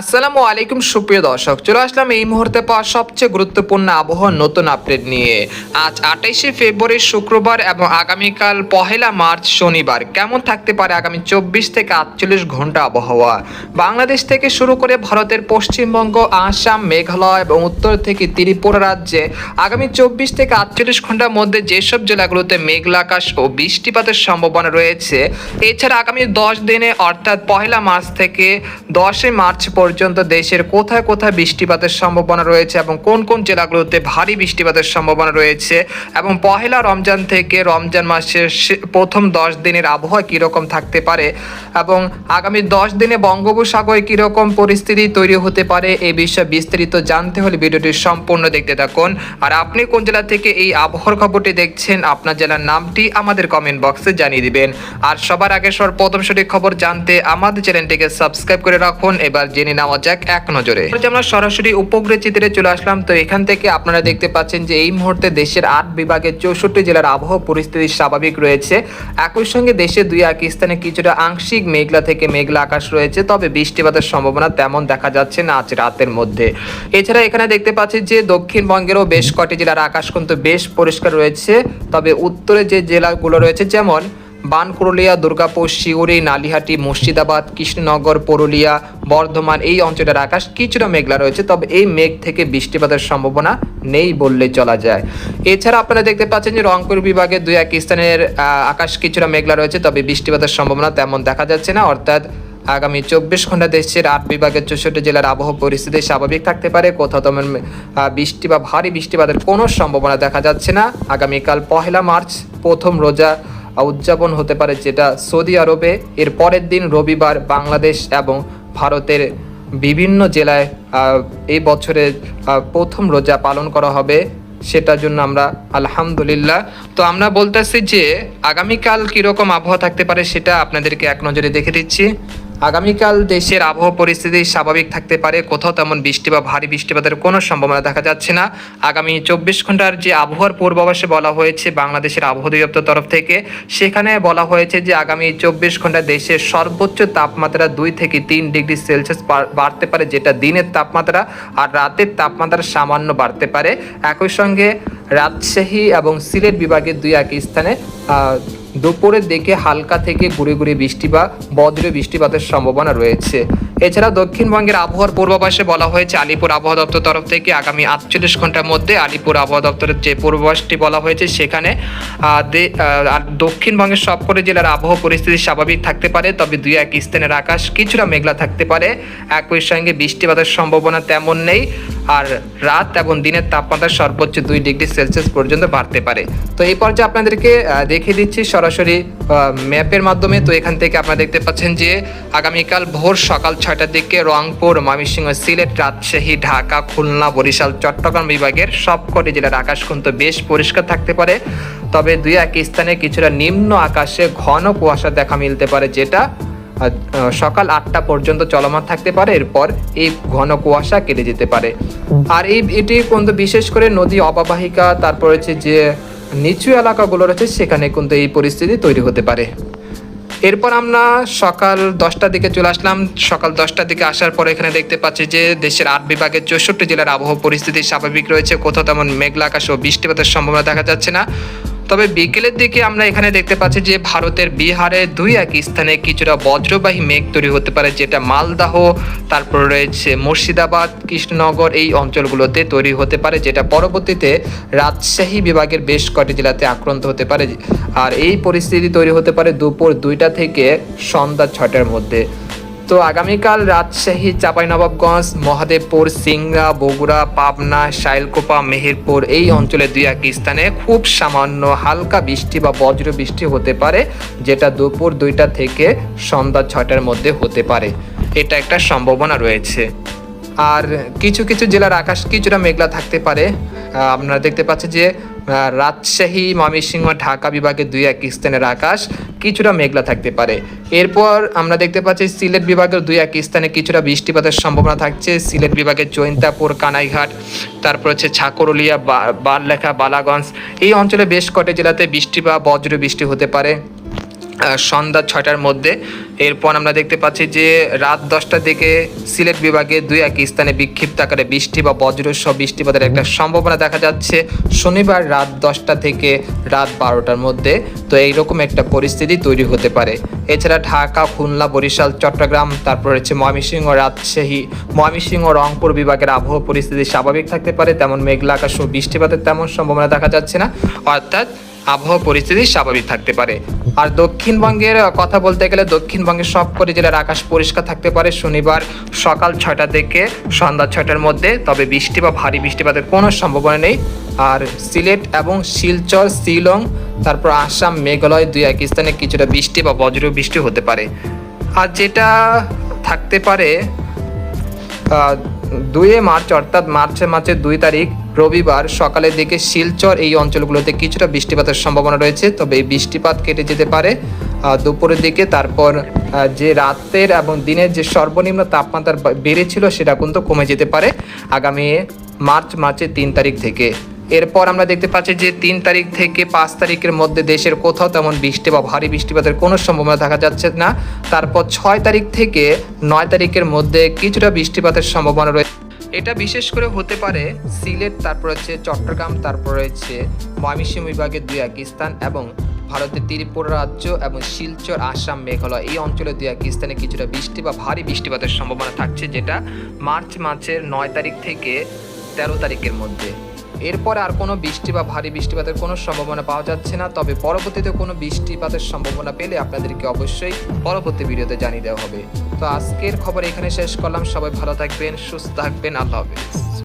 আসসালামু আলাইকুম, সুপ্রিয় দর্শক। চলে আসলাম এই মুহূর্তে পাওয়া সবচেয়ে গুরুত্বপূর্ণ আবহাওয়ার নতুন আপডেট নিয়ে। আজ আঠাইশে ফেব্রুয়ারি শুক্রবার এবং আগামীকাল পহেলা মার্চ শনিবার। কেমন থাকতে পারে আগামী চব্বিশ থেকে আটচল্লিশ ঘণ্টা আবহাওয়া? বাংলাদেশ থেকে শুরু করে ভারতের পশ্চিমবঙ্গ, আসাম, মেঘালয় এবং উত্তর থেকে ত্রিপুরা রাজ্যে আগামী চব্বিশ থেকে আটচল্লিশ ঘণ্টার মধ্যে যেসব জেলাগুলোতে মেঘলা আকাশ ও বৃষ্টিপাতের সম্ভাবনা রয়েছে, এছাড়া আগামী দশ দিনে অর্থাৎ পহেলা মার্চ থেকে দশই মার্চ পর্যন্ত দেশের কোথায় কোথায় বৃষ্টিপাতের সম্ভাবনা রয়েছে এবং কোন কোন জেলাগুলোতে ভারী বৃষ্টিপাতের সম্ভাবনা রয়েছে এবং পহেলা রমজান থেকে রমজান মাসের প্রথম দশ দিনের আবহাওয়া কীরকম থাকতে পারে এবং আগামী দশ দিনে বঙ্গোপসাগরে কীরকম পরিস্থিতি তৈরি হতে পারে এই বিষয়ে বিস্তারিত জানতে হলে ভিডিওটি সম্পূর্ণ দেখতে থাকুন। আর আপনি কোন জেলা থেকে এই আবহাওয়ার খবরটি দেখছেন, আপনার জেলার নামটি আমাদের কমেন্ট বক্সে জানিয়ে দিবেন। আর সবার আগে প্রথম সঠিক খবর জানতে আমাদের চ্যানেলটিকে সাবস্ক্রাইব করে রাখুন। এবার জেনে নেওয়া যাক এক নজরে। আমরা সরাসরি উপগ্রহ চিত্রে চলে আসলাম, তো এখান থেকে আপনারা দেখতে পাচ্ছেন যে এই মুহূর্তে দেশের আট বিভাগের চৌষট্টি জেলার আবহাওয়া পরিস্থিতি স্বাভাবিক রয়েছে। একই সঙ্গে দেশের দুই এক স্থানে কিছুটা আংশিক মেঘলা থেকে মেঘলা আকাশ রয়েছে, তবে বৃষ্টিপাতের সম্ভাবনা তেমন দেখা যাচ্ছে না আজ রাতের মধ্যে। এছাড়া এখানে দেখতে পাচ্ছি যে দক্ষিণবঙ্গেরও বেশ কটি জেলার আকাশ কিন্তু বেশ পরিষ্কার রয়েছে, তবে উত্তরে যে জেলাগুলো রয়েছে, যেমন বানকুরলিয়া দুর্গাপুর শিউরি নালিহাটি, মুর্শিদাবাদ, কৃষ্ণনগর, পুরুলিয়া, বর্ধমান এই অঞ্চলের আকাশ কিছুটা মেঘলা রয়েছে, তবে এই মেঘ থেকে বৃষ্টিপাতের সম্ভাবনা নেই বললে চলা যায়। এছাড়া আপনারা দেখতে পাচ্ছেন যে রংপুর বিভাগে দুই এক স্থানের আকাশ কিছুটা মেঘলা রয়েছে, তবে বৃষ্টিপাতের সম্ভাবনা তেমন দেখা যাচ্ছে না। অর্থাৎ আগামী চব্বিশ ঘণ্টা দেশের আট বিভাগের চৌষট্টি জেলার আবহাওয়া পরিস্থিতি স্বাভাবিক থাকতে পারে। কোথাও তেমন বৃষ্টি বা ভারী বৃষ্টিপাতের কোনো সম্ভাবনা দেখা যাচ্ছে না। আগামীকাল পহেলা মার্চ প্রথম রোজা উদযাপন হতে পারে যেটা সৌদি আরবে। এর পরের দিন রবিবার বাংলাদেশ এবং ভারতের বিভিন্ন জেলায় এই বছরের প্রথম রোজা পালন করা হবে, সেটার জন্য আমরা আলহামদুলিল্লাহ। তো আমরা বলতেছি যে, আগামীকাল কীরকম আবহাওয়া থাকতে পারে সেটা আপনাদেরকে এক নজরে দেখে দিচ্ছি। আগামীকাল দেশের আবহাওয়া পরিস্থিতি স্বাভাবিক থাকতে পারে। কোথাও তেমন বৃষ্টি বা ভারী বৃষ্টিপাতের কোনো সম্ভাবনা দেখা যাচ্ছে না। আগামী চব্বিশ ঘণ্টার যে আবহাওয়ার পূর্বাভাসে বলা হয়েছে বাংলাদেশের আবহাওয়া অধিদপ্তর তরফ থেকে, সেখানে বলা হয়েছে যে আগামী চব্বিশ ঘণ্টা দেশের সর্বোচ্চ তাপমাত্রা দুই থেকে তিন ডিগ্রি সেলসিয়াস বাড়তে পারে, যেটা দিনের তাপমাত্রা আর রাতের তাপমাত্রা সামান্য বাড়তে পারে। একই সঙ্গে রাজশাহী এবং সিলেট বিভাগের দুই এক স্থানে দুপুরের দিকে হালকা থেকে ঘুরে ঘুরে বৃষ্টি বা বজ্র বৃষ্টিপাতের সম্ভাবনা রয়েছে। এছাড়া দক্ষিণবঙ্গের আবহাওয়ার পূর্বাভাসে বলা হয়েছে, আলিপুর আবহাওয়া দপ্তর তরফ থেকে আগামী আটচল্লিশ ঘণ্টার মধ্যে আলিপুর আবহাওয়া দপ্তরের যে পূর্বাভাসটি বলা হয়েছে, সেখানে দক্ষিণবঙ্গের সবকটি জেলার আবহাওয়া পরিস্থিতি স্বাভাবিক থাকতে পারে, তবে দুই এক স্থানের আকাশ কিছুটা মেঘলা থাকতে পারে। একই সঙ্গে বৃষ্টিপাতের সম্ভাবনা তেমন নেই, আর রাত এবং দিনের তাপমাত্রা সর্বোচ্চ দুই ডিগ্রি সেলসিয়াস পর্যন্ত বাড়তে পারে। তো এই পর্যায়ে আপনাদেরকে দেখিয়ে দিচ্ছি সরাসরি ম্যাপের মাধ্যমে। তো এখান থেকে আপনারা দেখতে পাচ্ছেন যে, আগামীকাল ভোর সকাল ছয়টার দিকে রংপুর, ময়মনসিংহ, সিলেট, রাজশাহী, ঢাকা, খুলনা, বরিশাল, চট্টগ্রাম বিভাগের সবকটি জেলার আকাশ কিন্তু বেশ পরিষ্কার থাকতে পারে। তবে দুই এক স্থানে কিছুটা নিম্ন আকাশে ঘন কুয়াশা দেখা মিলতে পারে, যেটা সকাল আটটা পর্যন্ত চলমান থাকতে পারে। এরপর এই ঘন কুয়াশা কেটে যেতে পারে। আর এই এটি কিন্তু বিশেষ করে নদী অববাহিকা, তারপর হচ্ছে যে নিচু এলাকাগুলো রয়েছে, সেখানে কিন্তু এই পরিস্থিতি তৈরি হতে পারে। এরপর আমরা সকাল দশটার দিকে চলে আসলাম। সকাল দশটার দিকে আসার পর এখানে দেখতে পাচ্ছি যে দেশের আট বিভাগের চৌষট্টি জেলার আবহাওয়া পরিস্থিতি স্বাভাবিক রয়েছে। কোথাও তেমন মেঘলা আকাশ ও বৃষ্টিপাতের সম্ভাবনা দেখা যাচ্ছে না। তবে বিকেলের দিকে আমরা এখানে দেখতে পাচ্ছি যে ভারতের বিহারে দুই এক স্থানে কিছুটা বজ্রবাহী মেঘ তৈরি হতে পারে, যেটা মালদাহ, তারপর রয়েছে মুর্শিদাবাদ, কৃষ্ণনগর, এই অঞ্চলগুলোতে তৈরি হতে পারে, যেটা পরবর্তীতে রাজশাহী বিভাগের বেশ কটি জেলাতে আক্রান্ত হতে পারে। আর এই পরিস্থিতি তৈরি হতে পারে দুপুর দুইটা থেকে সন্ধ্যা ছটার মধ্যে। তো আগামীকাল রাজশাহী, চাঁপাইনবাবগঞ্জ, মহাদেবপুর, সিংড়া, বগুড়া, পাবনা, শাইলকোপা, মেহেরপুর এই অঞ্চলে দুই এক স্থানে খুব সামান্য হালকা বৃষ্টি বা বজ্র বৃষ্টি হতে পারে, যেটা দুপুর দুইটা থেকে সন্ধ্যা ছটার মধ্যে হতে পারে। এটা একটা সম্ভাবনা রয়েছে। আর কিছু কিছু জেলার আকাশ কিছুটা মেঘলা থাকতে পারে। আপনারা দেখতে পাচ্ছেন যে রাজশাহী, ময়মনসিংহ, ঢাকা বিভাগে দুই এক স্থানের আকাশ কিছুটা মেঘলা থাকতে পারে। এরপর আমরা দেখতে পাচ্ছি সিলেট বিভাগের দুই এক স্থানে কিছুটা বৃষ্টিপাতের সম্ভাবনা থাকছে। সিলেট বিভাগের জৈন্তাপুর কানাইঘাট, তারপর হচ্ছে ছাকরলিয়া বারলেখা, বালাগঞ্জ এই অঞ্চলে বেশ কটি জেলাতে বৃষ্টি বা বজ্র বৃষ্টি হতে পারে। সন্ধ্যা ছয়টার মধ্যে। এরপর আমরা দেখতে পাচ্ছি যে রাত দশটার দিকে সিলেট বিভাগে দুই এক স্থানে বিক্ষিপ্ত আকারে বৃষ্টি বা বজ্রসহ বৃষ্টিপাতের একটা সম্ভাবনা দেখা যাচ্ছে শনিবার রাত দশটা থেকে রাত বারোটার মধ্যে। তো এইরকম একটা পরিস্থিতি তৈরি হতে পারে। এছাড়া ঢাকা, খুলনা, বরিশাল, চট্টগ্রাম, তারপর রয়েছে ময়মনসিংহ, রাজশাহী, ময়মনসিংহ, রংপুর বিভাগের আবহাওয়া পরিস্থিতি স্বাভাবিক থাকতে পারে। তেমন মেঘলা আকাশ ও বৃষ্টিপাতের তেমন সম্ভাবনা দেখা যাচ্ছে না। অর্থাৎ আবহাওয়া পরিস্থিতি স্বাভাবিক থাকতে পারে। আর দক্ষিণবঙ্গের কথা বলতে গেলে দক্ষিণবঙ্গের সবকটি জেলার আকাশ পরিষ্কার থাকতে পারে। শনিবার সকাল ছয়টা থেকে সন্ধ্যা ছয়টার মধ্যে, তবে বৃষ্টি বা ভারী বৃষ্টিপাতের কোনো সম্ভাবনা নেই। আর সিলেট এবং শিলচর, শিলং, তারপর আসাম, মেঘালয় দুই এক স্থানে কিছুটা বৃষ্টি বা বজ্র বৃষ্টি হতে পারে। আর যেটা থাকতে পারে দুয়ে মার্চ, অর্থাৎ মার্চের মাসের দুই তারিখ, রবিবার সকালের দিকে শিলচর এই অঞ্চলগুলোতে কিছুটা বৃষ্টিপাতের সম্ভাবনা রয়েছে। তবে এই বৃষ্টিপাত কেটে যেতে পারে। দুপুরের দিকে তারপর যে রাতের এবং দিনের যে সর্বনিম্ন তাপমাত্রা বেড়েছিল সেটা কিন্তু কমে যেতে পারে। আগামী মার্চ মাসের তিন তারিখ থেকে। এরপর আমরা দেখতে পাচ্ছি যে তিন তারিখ থেকে পাঁচ তারিখের মধ্যে দেশের কোথাও তেমন বৃষ্টি বা ভারী বৃষ্টিপাতের কোনো সম্ভাবনা দেখা যাচ্ছে না। তারপর ছয় তারিখ থেকে নয় তারিখের মধ্যে কিছুটা বৃষ্টিপাতের সম্ভাবনা রয়েছে এটা বিশেষ করে হতে পারে সিলেট, তারপর হচ্ছে চট্টগ্রাম, তারপর রয়েছে ময়মনসিংহ বিভাগের দুই এক স্থান এবং ভারতের ত্রিপুরা রাজ্য এবং শিলচর, আসাম, মেঘালয়। এই অঞ্চলের দুই এক স্থানে কিছুটা বৃষ্টি বা ভারী বৃষ্টিপাতের সম্ভাবনা থাকছে যেটা মার্চ মাসের নয় তারিখ থেকে তেরো তারিখের মধ্যে। এরপর আর কোনো বৃষ্টি বা ভারী বৃষ্টিপাতের কোনো সম্ভাবনা পাওয়া যাচ্ছে না। তবে পরবর্তীতে কোনো বৃষ্টিপাতের সম্ভাবনা পেলে আপনাদেরকে অবশ্যই পরবর্তী ভিডিওতে জানিয়ে দেওয়া হবে। তো আজকের খবর এখানে শেষ করলাম। সবাই ভালো থাকবেন, সুস্থ থাকবেন। আল্লাহ হাফেজ।